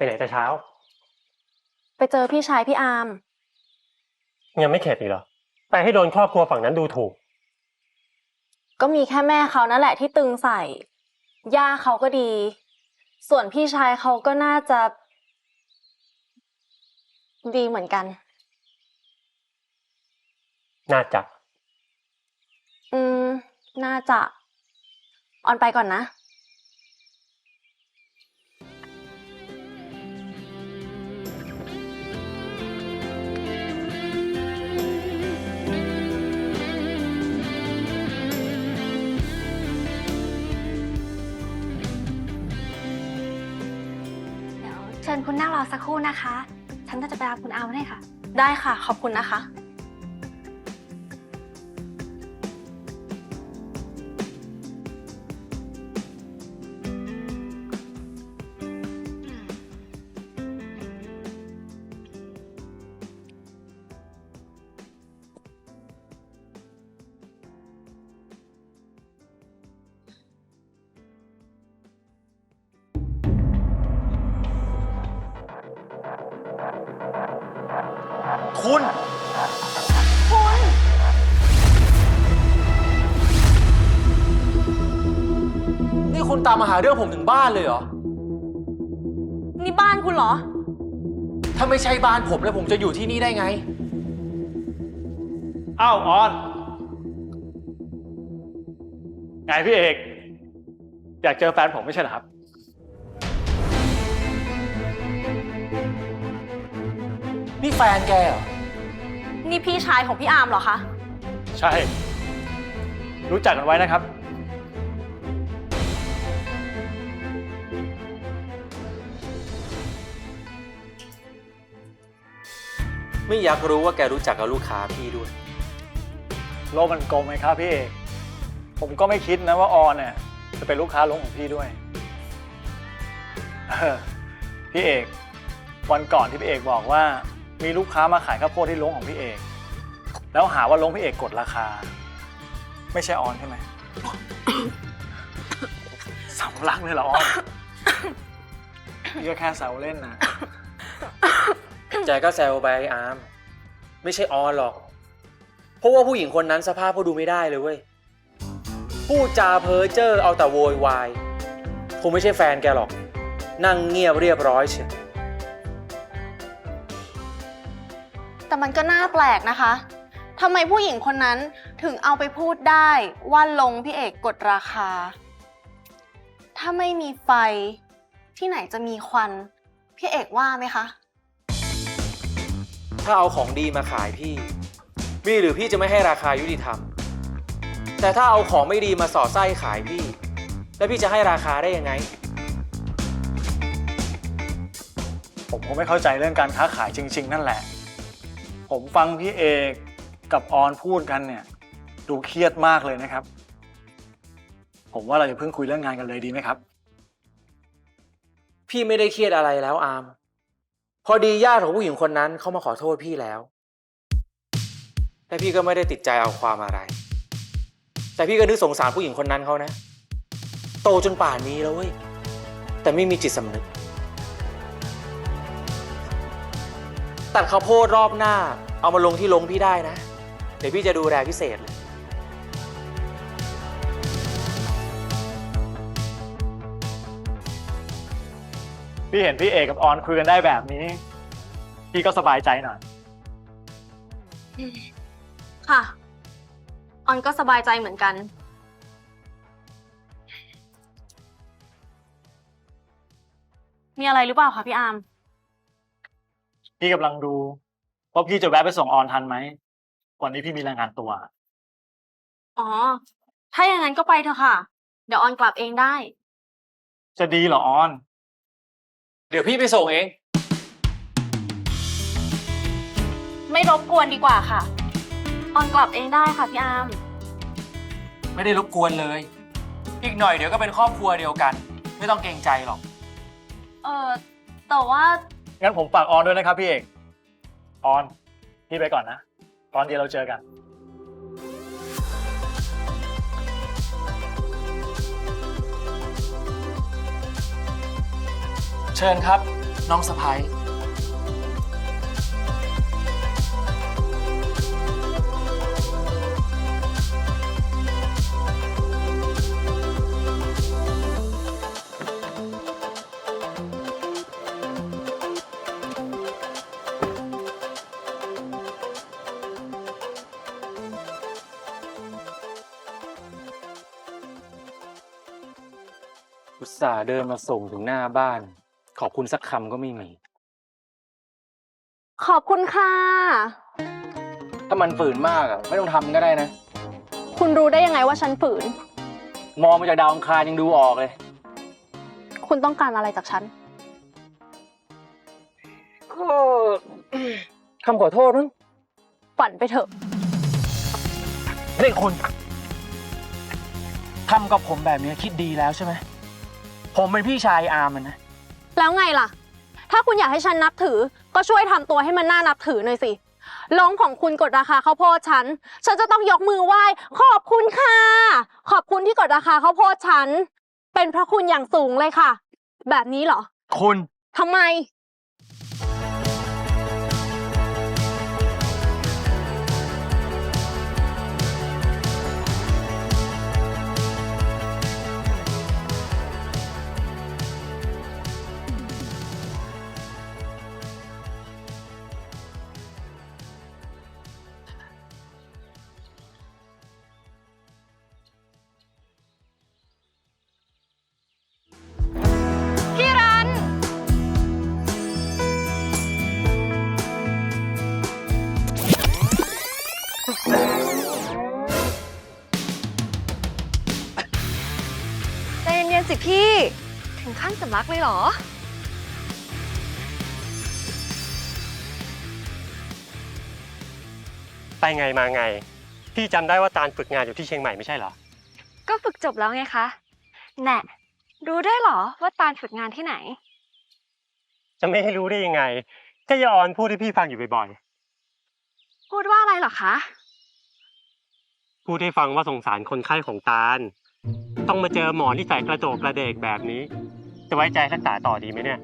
ไปไหนแต่เช้า ไปเจอพี่ชายพี่อาร์มยังไม่เข็ดอีกเหรอ ไปให้โดนครอบครัวฝั่งนั้นดูถูก ก็มีแค่แม่เขานั่นแหละที่ตึงใส่ ย่าเขาก็ดี ส่วนพี่ชายเขาก็น่าจะ ดีเหมือนกัน น่าจะ อืม น่าจะ ออนไปก่อนนะ คุณนั่งรอสักครู่นะคะ ฉันก็จะไปรับคุณอามาให้ค่ะ ได้ค่ะ ขอบคุณนะคะ คุณนี่คุณตามมาหาเรื่องผมถึงบ้านเลยเหรอ นี่บ้านคุณเหรอ ถ้าไม่ใช่บ้านผมแล้วผมจะอยู่ที่นี่ได้ไง อ้าวออน ไงพี่เอก อยากเจอแฟนผมไม่ใช่เหรอครับ นี่แฟนแกเหรอ นี่พี่ชายของพี่อาร์มเหรอคะ ใช่ รู้จักกันไว้นะครับ ไม่อยากรู้ว่าแกรู้จักกับลูกค้าพี่ด้วย โลกมันกลมไหมครับพี่เอกผมก็ไม่คิดนะว่าออนเนี่ยจะเป็นลูกค้าลงของพี่ด้วยเออพี่เอก วันก่อนที่พี่เอกบอกว่า มีลูกค้ามาขายข้าวโพดที่ลงของพี่เอก แล้วหาว่าลงพี่เอกกดราคา ไม่ใช่ออนใช่ไหม สำลักเลยเหรอออนพี่ก็แค่แซวเล่นนะแจก็แซวไปอาร์มไม่ใช่ออนหรอก เพราะว่าผู้หญิงคนนั้นสภาพก็ดูไม่ได้เลยเว้ยพูดจาเพ้อเจ้อเอาแต่โวยวายคงไม่ใช่แฟนแกหรอก นั่งเงียบเรียบร้อยเชียว แต่มันก็น่าแปลกนะคะทำไมผู้หญิงคนนั้นถึงเอาไปพูดได้ว่าลงพี่เอกกดราคา ถ้าไม่มีไฟที่ไหนจะมีควัน พี่เอกว่าไหมคะ ถ้าเอาของดีมาขายพี่พี่หรือพี่จะไม่ให้ราคายุติธรรม แต่ถ้าเอาของไม่ดีมาสอดไส้ขายพี่ แล้วพี่จะให้ราคาได้ยังไง ผมก็ไม่เข้าใจเรื่องการค้าขายจริง ๆ นั่นแหละ ผมฟังพี่เอกกับออนพูดกันเนี่ย ดูเครียดมากเลยนะครับ ผมว่าเราจะเพิ่งคุยเรื่องงานกันเลยดีไหมครับ พี่ไม่ได้เครียดอะไรแล้วอาม พอดีญาติของผู้หญิงคนนั้นเขามาขอโทษพี่แล้วและพี่ก็ไม่ได้ติดใจเอาความอะไร แต่พี่ก็นึกสงสารผู้หญิงคนนั้นเขานะ โตจนป่านนี้แล้วเว้ย แต่ไม่มีจิตสำนึก ตัดข้าวโพดรอบหน้า เอามาลงที่ลงพี่ได้นะ เดี๋ยวพี่จะดูแลพิเศษเลยพี่เห็นพี่เอกกับออนคุยกันได้แบบนี้ พี่ก็สบายใจหน่อย ค่ะ ออนก็สบายใจเหมือนกัน มีอะไรหรือเปล่าคะพี่อาร์ม พี่กำลังดูว่าพี่จะแวะไปส่งออนทันไหมวันนี้พี่มีรายงานตัว อ๋อ ถ้าอย่างนั้นก็ไปเถอะค่ะ เดี๋ยวออนกลับเองได้ จะดีเหรอออน เดี๋ยวพี่ไปส่งเอง ไม่รบกวนดีกว่าค่ะ ออนกลับเองได้ค่ะพี่อาร์มไม่ได้รบกวนเลย อีกหน่อยเดี๋ยวก็เป็นครอบครัวเดียวกัน ไม่ต้องเกรงใจหรอก เออแต่ว่า งั้นผมฝากออนด้วยนะครับพี่เอกออน พี่ไปก่อนนะ ตอนเดียวเราเจอกัน เชิญครับ น้องสะพ้าย อุตส่าห์เดินมาส่งถึงหน้าบ้าน ขอบคุณสักคำก็ไม่มี ขอบคุณค่ะ ถ้ามันฝืนมากอะ ไม่ต้องทำก็ได้นะ คุณรู้ได้ยังไงว่าฉันฝืน มองมาจากดาวอังคารยังดูออกเลย คุณต้องการอะไรจากฉัน ก็คำขอโทษมั้งฝันไปเถอะเด็กคนทำกับผมแบบนี้คิดดีแล้วใช่ไหม ผมเป็นพี่ชายอาร์มอะนะ แล้วไงล่ะ ถ้าคุณอยากให้ฉันนับถือ ก็ช่วยทำตัวให้มันน่านับถือหน่อยสิลงของคุณกดราคาข้าวโพดฉัน ฉันจะต้องยกมือไหว้ ขอบคุณค่ะ ขอบคุณที่กดราคาข้าวโพดฉัน เป็นพระคุณอย่างสูงเลยค่ะ แบบนี้เหรอ คุณ ทำไม งขั้นสำลักเลยเหรอ ไปไงมาไง พี่จำได้ว่าตาลฝึกงานอยู่ที่เชียงใหม่ไม่ใช่เหรอ ก็ฝึกจบแล้วไงคะแน่รู้ได้เหรอว่าตาลฝึกงานที่ไหน จะไม่ให้รู้ได้ยังไง ก็ยาออนพูดให้พี่ฟังอยู่บ่อยพูดว่าอะไรเหรอคะ ๆ พูดให้ฟังว่าสงสารคนไข้ของตาล ต้องมาเจอหมอที่ใส่กระโจกกระเดกแบบนี้ จะไว้ใจรักษาต่อดีไหมเนี่ย